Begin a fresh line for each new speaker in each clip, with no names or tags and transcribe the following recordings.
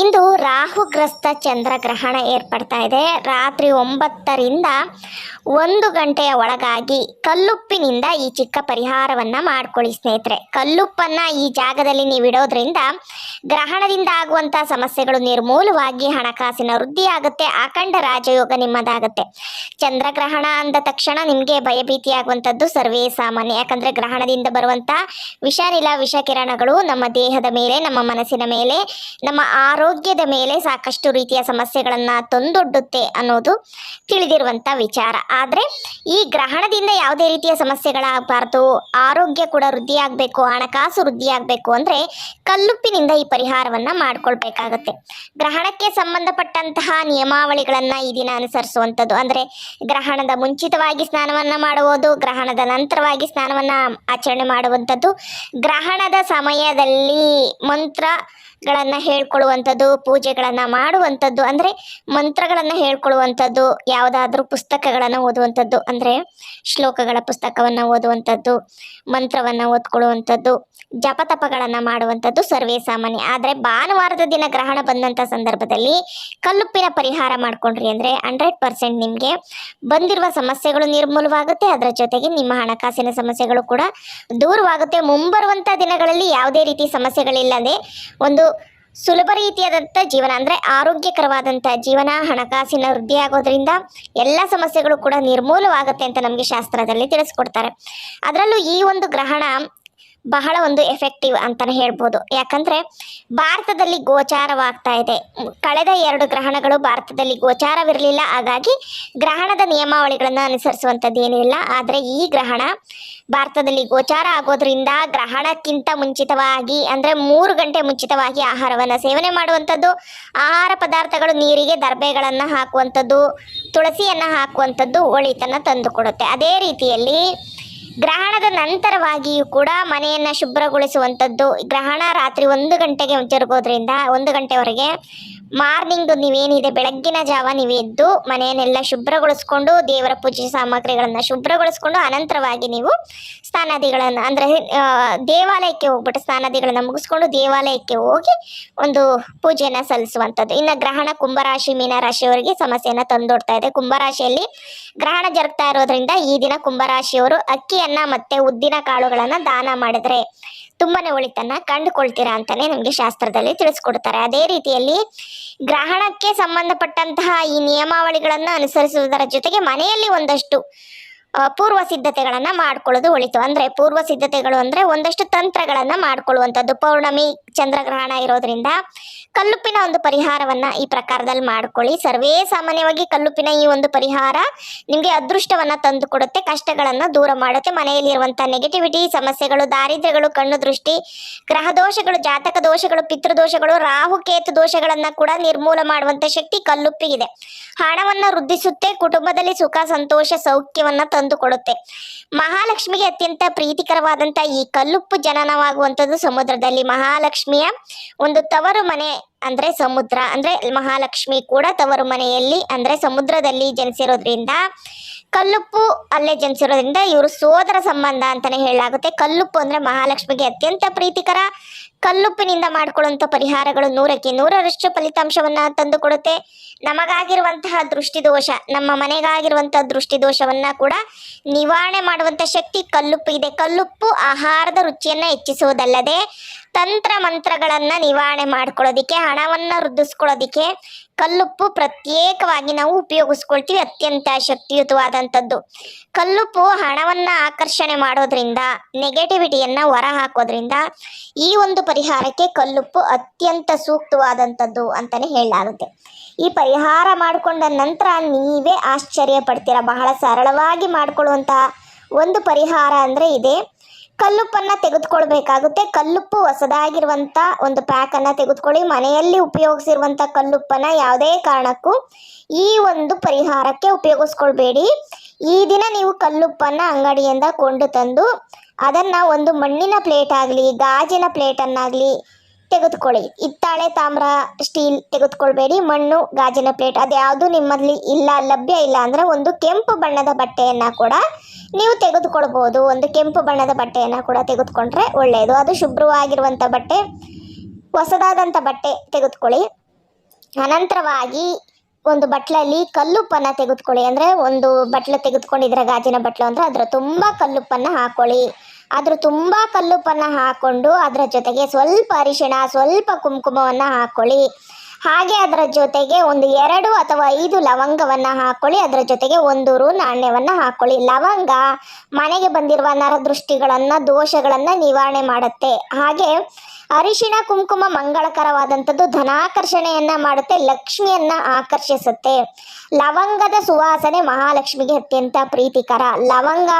ಇಂದು ರಾಹುಗ್ರಸ್ತ ಚಂದ್ರಗ್ರಹಣ ಏರ್ಪಡ್ತಾ ಇದೆ. ರಾತ್ರಿ ಒಂಬತ್ತರಿಂದ ಒಂದು ಗಂಟೆಯ ಒಳಗಾಗಿ ಕಲ್ಲುಪ್ಪಿನಿಂದ ಈ ಚಿಕ್ಕ ಪರಿಹಾರವನ್ನ ಮಾಡ್ಕೊಳ್ಳಿ ಸ್ನೇಹಿತರೆ. ಕಲ್ಲುಪ್ಪನ್ನ ಈ ಜಾಗದಲ್ಲಿ ನೀವು ಇಡೋದ್ರಿಂದ ಗ್ರಹಣದಿಂದ ಆಗುವಂಥ ಸಮಸ್ಯೆಗಳು ನಿರ್ಮೂಲವಾಗಿ ಹಣಕಾಸಿನ ವೃದ್ಧಿಯಾಗುತ್ತೆ, ಅಖಂಡ ರಾಜಯೋಗ ನಿಮ್ಮದಾಗುತ್ತೆ. ಚಂದ್ರಗ್ರಹಣ ಅಂದ ತಕ್ಷಣ ನಿಮಗೆ ಭಯಭೀತಿ ಆಗುವಂಥದ್ದು ಸರ್ವೇ ಸಾಮಾನ್ಯ. ಯಾಕಂದ್ರೆ ಗ್ರಹಣದಿಂದ ಬರುವಂಥ ವಿಷನಿಲ ವಿಷಕಿರಣಗಳು ನಮ್ಮ ದೇಹದ ಮೇಲೆ, ನಮ್ಮ ಮನಸ್ಸಿನ ಮೇಲೆ, ನಮ್ಮ ಆರೋಗ್ಯದ ಮೇಲೆ ಸಾಕಷ್ಟು ರೀತಿಯ ಸಮಸ್ಯೆಗಳನ್ನು ತಂದೊಡ್ಡುತ್ತೆ ಅನ್ನೋದು ತಿಳಿದಿರುವಂಥ ವಿಚಾರ. ಆದರೆ ಈ ಗ್ರಹಣದಿಂದ ಯಾವುದೇ ರೀತಿಯ ಸಮಸ್ಯೆಗಳಾಗಬಾರ್ದು, ಆರೋಗ್ಯ ಕೂಡ ವೃದ್ಧಿಯಾಗಬೇಕು, ಹಣಕಾಸು ವೃದ್ಧಿಯಾಗಬೇಕು ಅಂದರೆ ಕಲ್ಲುಪ್ಪಿನಿಂದ ಈ ಪರಿಹಾರವನ್ನ ಮಾಡಿಕೊಳ್ಬೇಕಾಗತ್ತೆ. ಗ್ರಹಣಕ್ಕೆ ಸಂಬಂಧಪಟ್ಟಂತಹ ನಿಯಮಾವಳಿಗಳನ್ನು ಈ ದಿನ ಅನುಸರಿಸುವಂಥದ್ದು. ಅಂದ್ರೆ ಗ್ರಹಣದ ಮುಂಚಿತವಾಗಿ ಸ್ನಾನವನ್ನು ಮಾಡುವುದು, ಗ್ರಹಣದ ನಂತರವಾಗಿ ಸ್ನಾನವನ್ನ ಆಚರಣೆ ಮಾಡುವಂಥದ್ದು. ಗ್ರಹಣದ ಸಮಯದಲ್ಲಿ ಮಂತ್ರಗಳನ್ನ ಹೇಳ್ಕೊಳ್ಳುವಂಥದ್ದು ಪೂಜೆಗಳನ್ನ ಮಾಡುವಂಥದ್ದು, ಅಂದ್ರೆ ಮಂತ್ರಗಳನ್ನ ಹೇಳ್ಕೊಳ್ಳುವಂಥದ್ದು ಯಾವುದಾದ್ರೂ ಪುಸ್ತಕಗಳನ್ನು ಓದುವಂಥದ್ದು, ಅಂದ್ರೆ ಶ್ಲೋಕಗಳ ಪುಸ್ತಕವನ್ನ ಓದುವಂಥದ್ದು, ಮಂತ್ರವನ್ನ ಓದ್ಕೊಳ್ಳುವಂಥದ್ದು, ಜಪತಪಗಳನ್ನ ಮಾಡುವಂಥದ್ದು ಸರ್ವೇ ಸಾಮಾನ್ಯ. ಆದ್ರೆ ಭಾನುವಾರದ ದಿನ ಗ್ರಹಣ ಬಂದಂತ ಸಂದರ್ಭದಲ್ಲಿ ಕಲ್ಲುಪ್ಪಿನ ಪರಿಹಾರ ಮಾಡ್ಕೊಂಡ್ರಿ ಅಂದ್ರೆ ಹಂಡ್ರೆಡ್ ಪರ್ಸೆಂಟ್ ನಿಮ್ಗೆ ಬಂದಿರುವ ಸಮಸ್ಯೆಗಳು ನಿರ್ಮೂಲವಾಗುತ್ತೆ. ಅದರ ಜೊತೆಗೆ ನಿಮ್ಮ ಹಣಕಾಸಿನ ಸಮಸ್ಯೆಗಳು ಕೂಡ ದೂರವಾಗುತ್ತೆ. ಮುಂಬರುವಂತ ದಿನಗಳಲ್ಲಿ ಯಾವುದೇ ರೀತಿ ಸಮಸ್ಯೆಗಳಿಲ್ಲದೆ ಒಂದು ಸುಲಭ ರೀತಿಯಾದಂಥ ಜೀವನ, ಅಂದರೆ ಆರೋಗ್ಯಕರವಾದಂಥ ಜೀವನ, ಹಣಕಾಸಿನ ವೃದ್ಧಿ ಆಗೋದ್ರಿಂದ ಎಲ್ಲ ಸಮಸ್ಯೆಗಳು ಕೂಡ ನಿರ್ಮೂಲವಾಗುತ್ತೆ ಅಂತ ನಮಗೆ ಶಾಸ್ತ್ರದಲ್ಲಿ ತಿಳಿಸ್ಕೊಡ್ತಾರೆ. ಅದರಲ್ಲೂ ಈ ಒಂದು ಗ್ರಹಣ ಬಹಳ ಒಂದು ಎಫೆಕ್ಟಿವ್ ಅಂತಲೇ ಹೇಳ್ಬೋದು. ಯಾಕಂದರೆ ಭಾರತದಲ್ಲಿ ಗೋಚಾರವಾಗ್ತಾ ಇದೆ. ಕಳೆದ ಎರಡು ಗ್ರಹಣಗಳು ಭಾರತದಲ್ಲಿ ಗೋಚಾರವಿರಲಿಲ್ಲ. ಹಾಗಾಗಿ ಗ್ರಹಣದ ನಿಯಮಾವಳಿಗಳನ್ನು ಅನುಸರಿಸುವಂಥದ್ದು ಏನಿಲ್ಲ ಆದರೆ ಈ ಗ್ರಹಣ ಭಾರತದಲ್ಲಿ ಗೋಚಾರ ಆಗೋದ್ರಿಂದ ಗ್ರಹಣಕ್ಕಿಂತ ಮುಂಚಿತವಾಗಿ ಅಂದರೆ ಮೂರು ಗಂಟೆ ಮುಂಚಿತವಾಗಿ ಆಹಾರವನ್ನು ಸೇವನೆ ಮಾಡುವಂಥದ್ದು, ಆಹಾರ ಪದಾರ್ಥಗಳು ನೀರಿಗೆ ದರ್ಬೆಗಳನ್ನು ಹಾಕುವಂಥದ್ದು, ತುಳಸಿಯನ್ನು ಹಾಕುವಂಥದ್ದು ಒಳಿತನ್ನು ತಂದುಕೊಡುತ್ತೆ. ಅದೇ ರೀತಿಯಲ್ಲಿ ಗ್ರಹಣದ ನಂತರವಾಗಿಯೂ ಕೂಡ ಮನೆಯನ್ನು ಶುಭ್ರಗೊಳಿಸುವಂಥದ್ದು ಗ್ರಹಣ ರಾತ್ರಿ ಒಂದು ಗಂಟೆಗೆ ಜರುಗೋದ್ರಿಂದ ಒಂದು ಗಂಟೆವರೆಗೆ ಮಾರ್ನಿಂಗ್ ನೀವೇನಿದೆ, ಬೆಳಗ್ಗಿನ ಜಾವ ನೀವು ಎದ್ದು ಮನೆಯನ್ನೆಲ್ಲ ಶುಭ್ರಗೊಳಿಸ್ಕೊಂಡು ದೇವರ ಪೂಜೆ ಸಾಮಗ್ರಿಗಳನ್ನ ಶುಭ್ರಗೊಳಿಸ್ಕೊಂಡು ಅನಂತರವಾಗಿ ನೀವು ಸ್ನಾನಾದಿಗಳನ್ನು ಅಂದ್ರೆ ದೇವಾಲಯಕ್ಕೆ ಹೋಗ್ಬಿಟ್ಟು ಸ್ನಾನಾದಿಗಳನ್ನ ಮುಗಿಸ್ಕೊಂಡು ದೇವಾಲಯಕ್ಕೆ ಹೋಗಿ ಒಂದು ಪೂಜೆಯನ್ನ ಸಲ್ಲಿಸುವಂಥದ್ದು. ಇನ್ನು ಗ್ರಹಣ ಕುಂಭರಾಶಿ, ಮೀನರಾಶಿಯವರಿಗೆ ಸಮಸ್ಯೆಯನ್ನು ತಂದೊಡ್ತಾ ಇದೆ. ಕುಂಭರಾಶಿಯಲ್ಲಿ ಗ್ರಹಣ ಜರುಗ್ತಾ ಇರೋದ್ರಿಂದ ಈ ದಿನ ಕುಂಭರಾಶಿಯವರು ಅಕ್ಕಿಯನ್ನ ಮತ್ತೆ ಉದ್ದಿನ ಕಾಳುಗಳನ್ನ ದಾನ ಮಾಡಿದ್ರೆ ತುಂಬಾನೇ ಒಳಿತನ್ನ ಕಂಡುಕೊಳ್ತೀರಾ ಅಂತಾನೆ ನಮಗೆ ಶಾಸ್ತ್ರದಲ್ಲಿ ತಿಳಿಸ್ಕೊಡ್ತಾರೆ. ಅದೇ ರೀತಿಯಲ್ಲಿ ಗ್ರಹಣಕ್ಕೆ ಸಂಬಂಧಪಟ್ಟಂತಹ ಈ ನಿಯಮಾವಳಿಗಳನ್ನು ಅನುಸರಿಸುವುದರ ಜೊತೆಗೆ ಮನೆಯಲ್ಲಿ ಒಂದಷ್ಟು ಪೂರ್ವ ಸಿದ್ಧತೆಗಳನ್ನ ಮಾಡ್ಕೊಳ್ಳೋದು ಒಳಿತು. ಅಂದ್ರೆ ಪೂರ್ವ ಸಿದ್ಧತೆಗಳು ಅಂದ್ರೆ ಒಂದಷ್ಟು ತಂತ್ರಗಳನ್ನ ಮಾಡ್ಕೊಳ್ಳುವಂಥದ್ದು. ಪೌರ್ಣಮಿ, ಚಂದ್ರಗ್ರಹಣ ಇರೋದ್ರಿಂದ ಕಲ್ಲುಪ್ಪಿನ ಒಂದು ಪರಿಹಾರವನ್ನ ಈ ಪ್ರಕಾರದಲ್ಲಿ ಮಾಡ್ಕೊಳ್ಳಿ. ಸರ್ವೇ ಸಾಮಾನ್ಯವಾಗಿ ಕಲ್ಲುಪ್ಪಿನ ಈ ಒಂದು ಪರಿಹಾರ ನಿಮಗೆ ಅದೃಷ್ಟವನ್ನ ತಂದು ಕೊಡುತ್ತೆ ಕಷ್ಟಗಳನ್ನ ದೂರ ಮಾಡುತ್ತೆ ಮನೆಯಲ್ಲಿ ಇರುವಂತಹ ನೆಗೆಟಿವಿಟಿ ಸಮಸ್ಯೆಗಳು, ದಾರಿದ್ರ್ಯಗಳು, ಕಣ್ಣು ದೃಷ್ಟಿ, ಗ್ರಹ ದೋಷಗಳು, ಜಾತಕ ದೋಷಗಳು ಪಿತೃದೋಷಗಳು ರಾಹು, ಕೇತು ದೋಷಗಳನ್ನ ಕೂಡ ನಿರ್ಮೂಲ ಮಾಡುವಂತ ಶಕ್ತಿ ಕಲ್ಲುಪ್ಪಿಗಿದೆ ಹಣವನ್ನ ವೃದ್ಧಿಸುತ್ತೆ, ಕುಟುಂಬದಲ್ಲಿ ಸುಖ, ಸಂತೋಷ, ಸೌಖ್ಯವನ್ನ ತಂದು ಕೊಡುತ್ತೆ ಮಹಾಲಕ್ಷ್ಮಿಗೆ ಅತ್ಯಂತ ಪ್ರೀತಿಕರವಾದಂತಹ ಈ ಕಲ್ಲುಪ್ಪು ಜನನವಾಗುವಂಥದ್ದು ಸಮುದ್ರದಲ್ಲಿ. ಮಹಾಲಕ್ಷ್ಮಿಯ ಒಂದು ತವರು ಮನೆ ಅಂದ್ರೆ ಸಮುದ್ರ, ಅಂದ್ರೆ ಮಹಾಲಕ್ಷ್ಮಿ ಕೂಡ ತವರು ಮನೆಯಲ್ಲಿ, ಅಂದ್ರೆ ಸಮುದ್ರದಲ್ಲಿ ಜನಿಸಿರೋದ್ರಿಂದ ಕಲ್ಲುಪ್ಪು ಅಲ್ಲೇ ಜನಿಸಿರೋದ್ರಿಂದ ಇವರು ಸೋದರ ಸಂಬಂಧ ಅಂತಾನೆ ಹೇಳಲಾಗುತ್ತೆ. ಕಲ್ಲುಪ್ಪು ಅಂದ್ರೆ ಮಹಾಲಕ್ಷ್ಮಿಗೆ ಅತ್ಯಂತ ಪ್ರೀತಿಕರ. ಕಲ್ಲುಪ್ಪಿನಿಂದ ಮಾಡ್ಕೊಳ್ಳುವಂಥ ಪರಿಹಾರಗಳು ನೂರಕ್ಕೆ ನೂರರಷ್ಟು ಫಲಿತಾಂಶವನ್ನ ತಂದು ಕೊಡುತ್ತೆ ನಮಗಾಗಿರುವಂತಹ ದೃಷ್ಟಿದೋಷ, ನಮ್ಮ ಮನೆಗಾಗಿರುವಂತಹ ದೃಷ್ಟಿದೋಷವನ್ನ ಕೂಡ ನಿವಾರಣೆ ಮಾಡುವಂತ ಶಕ್ತಿ ಕಲ್ಲುಪ್ಪು ಇದೆ. ಕಲ್ಲುಪ್ಪು ಆಹಾರದ ರುಚಿಯನ್ನ ಹೆಚ್ಚಿಸುವುದಲ್ಲದೆ ತಂತ್ರ ಮಂತ್ರಗಳನ್ನ ನಿವಾರಣೆ ಮಾಡ್ಕೊಳ್ಳೋದಿಕ್ಕೆ, ಹಣವನ್ನ ವೃದ್ಧಿಸ್ಕೊಳ್ಳೋದಿಕ್ಕೆ ಕಲ್ಲುಪ್ಪು ಪ್ರತ್ಯೇಕವಾಗಿ ನಾವು ಉಪಯೋಗಿಸ್ಕೊಳ್ತೀವಿ. ಅತ್ಯಂತ ಶಕ್ತಿಯುತವಾದಂಥದ್ದು. ಕಲ್ಲುಪ್ಪು ಹಣವನ್ನ ಆಕರ್ಷಣೆ ಮಾಡೋದ್ರಿಂದ, ನೆಗೆಟಿವಿಟಿಯನ್ನ ಹೊರ ಹಾಕೋದ್ರಿಂದ ಈ ಒಂದು ಪರಿಹಾರಕ್ಕೆ ಕಲ್ಲುಪ್ಪು ಅತ್ಯಂತ ಸೂಕ್ತವಾದಂಥದ್ದು ಅಂತಾನೆ ಹೇಳಲಾಗುತ್ತೆ. ಈ ಪರಿಹಾರ ಮಾಡಿಕೊಂಡ ನಂತರ ನೀವೇ ಆಶ್ಚರ್ಯ ಪಡ್ತೀರಾ? ಬಹಳ ಸರಳವಾಗಿ ಮಾಡಿಕೊಳ್ಳುವಂತಹ ಒಂದು ಪರಿಹಾರ ಅಂದರೆ ಇದೆ. ಕಲ್ಲುಪ್ಪನ್ನು ತೆಗೆದುಕೊಳ್ಬೇಕಾಗುತ್ತೆ. ಕಲ್ಲುಪ್ಪು ಹೊಸದಾಗಿರುವಂಥ ಒಂದು ಪ್ಯಾಕನ್ನು ತೆಗೆದುಕೊಳ್ಳಿ. ಮನೆಯಲ್ಲಿ ಉಪಯೋಗಿಸಿರುವಂಥ ಕಲ್ಲುಪ್ಪನ್ನು ಯಾವುದೇ ಕಾರಣಕ್ಕೂ ಈ ಒಂದು ಪರಿಹಾರಕ್ಕೆ ಉಪಯೋಗಿಸ್ಕೊಳ್ಬೇಡಿ. ಈ ದಿನ ನೀವು ಕಲ್ಲುಪ್ಪನ್ನು ಅಂಗಡಿಯಿಂದ ಕೊಂಡು ತಂದು ಅದನ್ನು ಒಂದು ಮಣ್ಣಿನ ಪ್ಲೇಟ್ ಆಗಲಿ, ಗಾಜಿನ ಪ್ಲೇಟನ್ನಾಗಲಿ ತೆಗೆದುಕೊಳ್ಳಿ. ಹಿತ್ತಾಳೆ ತಾಮ್ರ ಸ್ಟೀಲ್ ತೆಗೆದುಕೊಳ್ಬೇಡಿ. ಮಣ್ಣು, ಗಾಜಿನ ಪ್ಲೇಟ್ ಅದ್ಯಾವುದು ನಿಮ್ಮಲ್ಲಿ ಇಲ್ಲ, ಲಭ್ಯ ಇಲ್ಲ ಅಂದ್ರೆ ಒಂದು ಕೆಂಪು ಬಣ್ಣದ ಬಟ್ಟೆಯನ್ನ ಕೂಡ ನೀವು ತೆಗೆದುಕೊಳ್ಬೋದು. ಒಂದು ಕೆಂಪು ಬಣ್ಣದ ಬಟ್ಟೆಯನ್ನ ಕೂಡ ತೆಗೆದುಕೊಂಡ್ರೆ ಒಳ್ಳೆಯದು ಅದು ಶುಭ್ರವಾಗಿರುವಂಥ ಬಟ್ಟೆ ಹೊಸದಾದಂಥ ಬಟ್ಟೆ ತೆಗೆದುಕೊಳ್ಳಿ. ಅನಂತರವಾಗಿ ಒಂದು ಬಟ್ಲಲ್ಲಿ ಕಲ್ಲುಪ್ಪನ್ನ ತೆಗೆದುಕೊಳ್ಳಿ. ಅಂದರೆ ಒಂದು ಬಟ್ಲು ತೆಗೆದುಕೊಂಡಿದ್ರೆ ಗಾಜಿನ ಬಟ್ಲು ಅಂದರೆ ಅದರ ತುಂಬ ಕಲ್ಲುಪ್ಪನ್ನ ಹಾಕೊಳ್ಳಿ. ಅದ್ರ ತುಂಬ ಕಲ್ಲುಪ್ಪನ್ನ ಹಾಕೊಂಡು ಅದರ ಜೊತೆಗೆ ಸ್ವಲ್ಪ ಅರಿಶಿಣ, ಸ್ವಲ್ಪ ಕುಂಕುಮವನ್ನು ಹಾಕೊಳ್ಳಿ. ಹಾಗೆ ಅದರ ಜೊತೆಗೆ ಒಂದು ಎರಡು ಅಥವಾ ಐದು ಲವಂಗವನ್ನು ಹಾಕೊಳ್ಳಿ. ಅದರ ಜೊತೆಗೆ ಒಂದು ರು ನಾಣ್ಯವನ್ನು ಹಾಕೊಳ್ಳಿ. ಲವಂಗ ಮನೆಗೆ ಬಂದಿರುವ ನರದೃಷ್ಟಿಗಳನ್ನು, ದೋಷಗಳನ್ನು ನಿವಾರಣೆ ಮಾಡುತ್ತೆ. ಹಾಗೆ ಅರಿಶಿಣ, ಕುಂಕುಮ ಮಂಗಳಕರವಾದಂಥದ್ದು ಧನಾಕರ್ಷಣೆಯನ್ನು ಮಾಡುತ್ತೆ, ಲಕ್ಷ್ಮಿಯನ್ನ ಆಕರ್ಷಿಸುತ್ತೆ. ಲವಂಗದ ಸುವಾಸನೆ ಮಹಾಲಕ್ಷ್ಮಿಗೆ ಅತ್ಯಂತ ಪ್ರೀತಿಕರ. ಲವಂಗ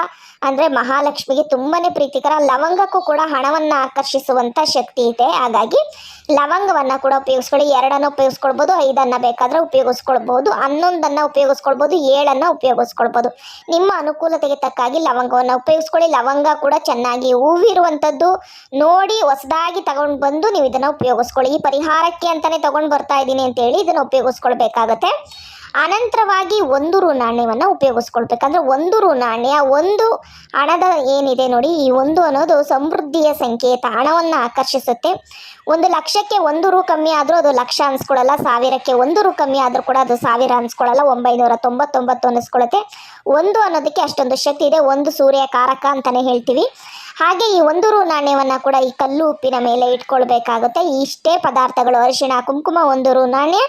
ಅಂದ್ರೆ ಮಹಾಲಕ್ಷ್ಮಿಗೆ ತುಂಬಾನೇ ಪ್ರೀತಿಕರ, ಲವಂಗಕ್ಕೂ ಕೂಡ ಹಣವನ್ನ ಆಕರ್ಷಿಸುವಂತ ಶಕ್ತಿ ಇದೆ. ಹಾಗಾಗಿ ಲವಂಗವನ್ನ ಕೂಡ ಉಪಯೋಗಿಸ್ಕೊಳ್ಳಿ, ಎರಡನ್ನು ಉಪಯೋಗಿಸ್ಕೊಳ್ಬೋದು, ಐದನ್ನು ಬೇಕಾದರೆ ಉಪಯೋಗಿಸ್ಕೊಳ್ಬೋದು, ಹನ್ನೊಂದನ್ನು ಉಪಯೋಗಿಸ್ಕೊಳ್ಬೋದು, ಏಳನ್ನು ಉಪಯೋಗಿಸ್ಕೊಳ್ಬೋದು. ನಿಮ್ಮ ಅನುಕೂಲತೆಗೆ ತಕ್ಕಾಗಿ ಲವಂಗವನ್ನು ಉಪಯೋಗಿಸ್ಕೊಳ್ಳಿ. ಲವಂಗ ಕೂಡ ಚೆನ್ನಾಗಿ ಹೂವಿರುವಂಥದ್ದು ನೋಡಿ ಹೊಸದಾಗಿ ತಗೊಂಡು ಬಂದು ನೀವು ಇದನ್ನು ಉಪಯೋಗಿಸ್ಕೊಳ್ಳಿ. ಈ ಪರಿಹಾರಕ್ಕೆ ಅಂತಲೇ ತಗೊಂಡು ಬರ್ತಾ ಇದ್ದೀನಿ ಅಂತೇಳಿ ಇದನ್ನು ಉಪಯೋಗಿಸ್ಕೊಳ್ಬೇಕಾಗತ್ತೆ. ಅನಂತರವಾಗಿ ಒಂದು ರು ನಾಣ್ಯವನ್ನು ಉಪಯೋಗಿಸ್ಕೊಳ್ಬೇಕಂದ್ರೆ ಒಂದು ರು ನಾಣ್ಯ ಒಂದು ಹಣದ ಏನಿದೆ ನೋಡಿ, ಈ ಒಂದು ಅನ್ನೋದು ಸಮೃದ್ಧಿಯ ಸಂಕೇತ, ಹಣವನ್ನು ಆಕರ್ಷಿಸುತ್ತೆ. ಒಂದು ಲಕ್ಷಕ್ಕೆ ಒಂದು ರು ಕಮ್ಮಿ ಆದರೂ ಅದು ಲಕ್ಷ ಅನ್ಸ್ಕೊಳ್ಳಲ್ಲ ಸಾವಿರಕ್ಕೆ ಒಂದು ರು ಕಮ್ಮಿ ಆದರೂ ಕೂಡ ಅದು ಸಾವಿರ ಅನ್ಸ್ಕೊಳ್ಳಲ್ಲ ಒಂಬೈನೂರ ತೊಂಬತ್ತೊಂಬತ್ತು ಅನ್ನಿಸ್ಕೊಳ್ಳುತ್ತೆ ಒಂದು ಅನ್ನೋದಕ್ಕೆ ಅಷ್ಟೊಂದು ಶಕ್ತಿ ಇದೆ, ಒಂದು ಸೂರ್ಯ ಕಾರಕ ಅಂತಲೇ ಹೇಳ್ತೀವಿ. ಹಾಗೆ ಈ ಒಂದು ರು ನಾಣ್ಯವನ್ನು ಕೂಡ ಈ ಕಲ್ಲು ಉಪ್ಪಿನ ಮೇಲೆ ಇಟ್ಕೊಳ್ಬೇಕಾಗುತ್ತೆ. ಇಷ್ಟೇ ಪದಾರ್ಥಗಳು ಅರಿಶಿಣ, ಕುಂಕುಮ, ಒಂದು ರು ನಾಣ್ಯ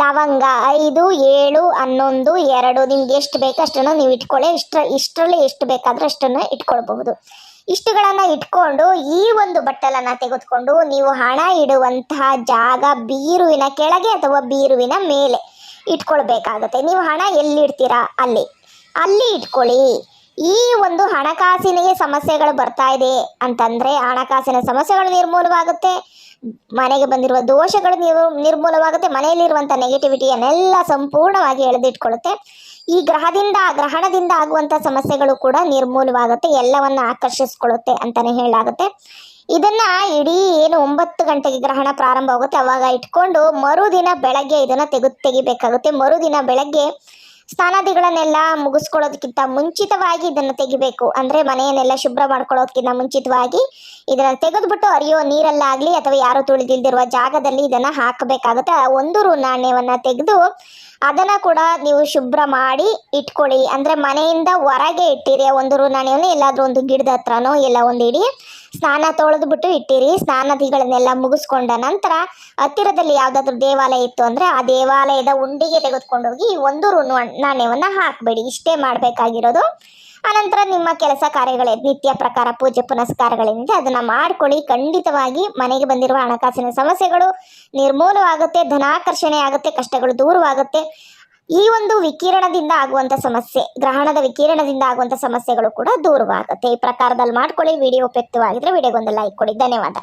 ಲವಂಗ ಐದು, ಏಳು, ಹನ್ನೊಂದು, ಎರಡು, ನಿಮ್ಗೆ ಎಷ್ಟು ಬೇಕು ಅಷ್ಟನ್ನು ನೀವು ಇಟ್ಕೊಳ್ಳಿ. ಇಷ್ಟ ಇಷ್ಟರಲ್ಲಿ ಎಷ್ಟು ಬೇಕಾದ್ರೂ ಅಷ್ಟನ್ನು ಇಟ್ಕೊಳ್ಬಹುದು. ಇಷ್ಟುಗಳನ್ನು ಇಟ್ಕೊಂಡು ಈ ಒಂದು ಬಟ್ಟಲನ್ನು ತೆಗೆದುಕೊಂಡು ನೀವು ಹಣ ಇಡುವಂತಹ ಜಾಗ ಬೀರುವಿನ ಕೆಳಗೆ ಅಥವಾ ಬೀರುವಿನ ಮೇಲೆ ಇಟ್ಕೊಳ್ಬೇಕಾಗುತ್ತೆ. ನೀವು ಹಣ ಎಲ್ಲಿಡ್ತೀರಾ? ಅಲ್ಲಿ. ಅಲ್ಲಿ ಇಟ್ಕೊಳ್ಳಿ. ಈ ಒಂದು ಹಣಕಾಸಿನ ಸಮಸ್ಯೆಗಳು ಬರ್ತಾ ಇದೆ ಅಂತಂದ್ರೆ ಹಣಕಾಸಿನ ಸಮಸ್ಯೆಗಳು ನಿರ್ಮೂಲವಾಗುತ್ತೆ, ಮನೆಗೆ ಬಂದಿರುವ ದೋಷಗಳು ನಿರ್, ನಿರ್ಮೂಲವಾಗುತ್ತೆ ಮನೆಯಲ್ಲಿರುವಂಥ ನೆಗೆಟಿವಿಟಿಯನ್ನೆಲ್ಲ ಸಂಪೂರ್ಣವಾಗಿ ಎಳೆದಿಟ್ಕೊಳ್ಳುತ್ತೆ. ಈ ಗ್ರಹದಿಂದ, ಗ್ರಹಣದಿಂದ ಆಗುವಂಥ ಸಮಸ್ಯೆಗಳು ಕೂಡ ನಿರ್ಮೂಲವಾಗುತ್ತೆ, ಎಲ್ಲವನ್ನ ಆಕರ್ಷಿಸ್ಕೊಳ್ಳುತ್ತೆ ಅಂತಾನೆ ಹೇಳಾಗುತ್ತೆ ಇದನ್ನ ಇಡೀ ಏನು ಒಂಬತ್ತು ಗಂಟೆಗೆ ಗ್ರಹಣ ಪ್ರಾರಂಭ ಆಗುತ್ತೆ ಅವಾಗ ಇಟ್ಕೊಂಡು ಮರುದಿನ ಬೆಳಗ್ಗೆ ಇದನ್ನ ತೆಗೆದು, ತೆಗಿಬೇಕಾಗುತ್ತೆ. ಮರುದಿನ ಬೆಳಗ್ಗೆ ಸ್ನಾನಾದಿಗಳನ್ನೆಲ್ಲ ಮುಗಿಸ್ಕೊಳ್ಳೋದಕ್ಕಿಂತ ಮುಂಚಿತವಾಗಿ ಇದನ್ನು ತೆಗಿಬೇಕು. ಅಂದರೆ ಮನೆಯನ್ನೆಲ್ಲ ಶುಭ್ರ ಮಾಡ್ಕೊಳ್ಳೋದಕ್ಕಿಂತ ಮುಂಚಿತವಾಗಿ ಇದನ್ನು ತೆಗೆದುಬಿಟ್ಟು ಅರಿಯೋ ನೀರಲ್ಲಾಗಲಿ ಅಥವಾ ಯಾರು ತುಳಿದಿಲ್ದಿರುವ ಜಾಗದಲ್ಲಿ ಇದನ್ನು ಹಾಕಬೇಕಾಗುತ್ತೆ. ಒಂದು ರು ನಾಣ್ಯವನ್ನು ತೆಗೆದು ಅದನ್ನು ಕೂಡ ನೀವು ಶುಭ್ರ ಮಾಡಿ ಇಟ್ಕೊಳ್ಳಿ. ಅಂದರೆ ಮನೆಯಿಂದ ಹೊರಗೆ ಇಟ್ಟಿರಿ ಒಂದು ರು ನಾಣ್ಯವನ್ನು ಎಲ್ಲಾದರೂ ಒಂದು ಗಿಡದ ಹತ್ರನೋ ಎಲ್ಲ ಒಂದು ಇಡಿ ಸ್ನಾನ ತೊಳೆದು ಬಿಟ್ಟು ಇಟ್ಟಿರಿ. ಸ್ನಾನದಿಗಳನ್ನೆಲ್ಲ ಮುಗಿಸ್ಕೊಂಡ ನಂತರ ಹತ್ತಿರದಲ್ಲಿ ಯಾವುದಾದ್ರೂ ದೇವಾಲಯ ಇತ್ತು ಅಂದರೆ ಆ ದೇವಾಲಯದ ಉಂಡಿಗೆ ತೆಗೆದುಕೊಂಡು ಹೋಗಿ ಒಂದು ರು ನಾಣ್ಯವನ್ನು ಹಾಕಬೇಡಿ. ಇಷ್ಟೇ ಮಾಡಬೇಕಾಗಿರೋದು. ಆನಂತರ ನಿಮ್ಮ ಕೆಲಸ ಕಾರ್ಯಗಳೇ ನಿತ್ಯ ಪ್ರಕಾರ ಪೂಜೆ ಪುನಸ್ಕಾರಗಳಿಂದ ಅದನ್ನು ಮಾಡ್ಕೊಳ್ಳಿ. ಖಂಡಿತವಾಗಿ ಮನೆಗೆ ಬಂದಿರುವ ಹಣಕಾಸಿನ ಸಮಸ್ಯೆಗಳು ನಿರ್ಮೂಲವಾಗುತ್ತೆ, ಧನಾಕರ್ಷಣೆ ಆಗುತ್ತೆ, ಕಷ್ಟಗಳು ದೂರವಾಗುತ್ತೆ. ಈ ಒಂದು ವಿಕಿರಣದಿಂದ ಆಗುವಂಥ ಸಮಸ್ಯೆ, ಗ್ರಹಣದ ವಿಕಿರಣದಿಂದ ಆಗುವಂಥ ಸಮಸ್ಯೆಗಳು ಕೂಡ ದೂರವಾಗುತ್ತೆ. ಈ ಪ್ರಕಾರದಲ್ಲಿ ಮಾಡ್ಕೊಳ್ಳಿ, ವಿಡಿಯೋ ಉಪಯುಕ್ತವಾಗಿದ್ರೆ ವಿಡಿಯೋಗೊಂದು ಲೈಕ್ ಕೊಡಿ. ಧನ್ಯವಾದ.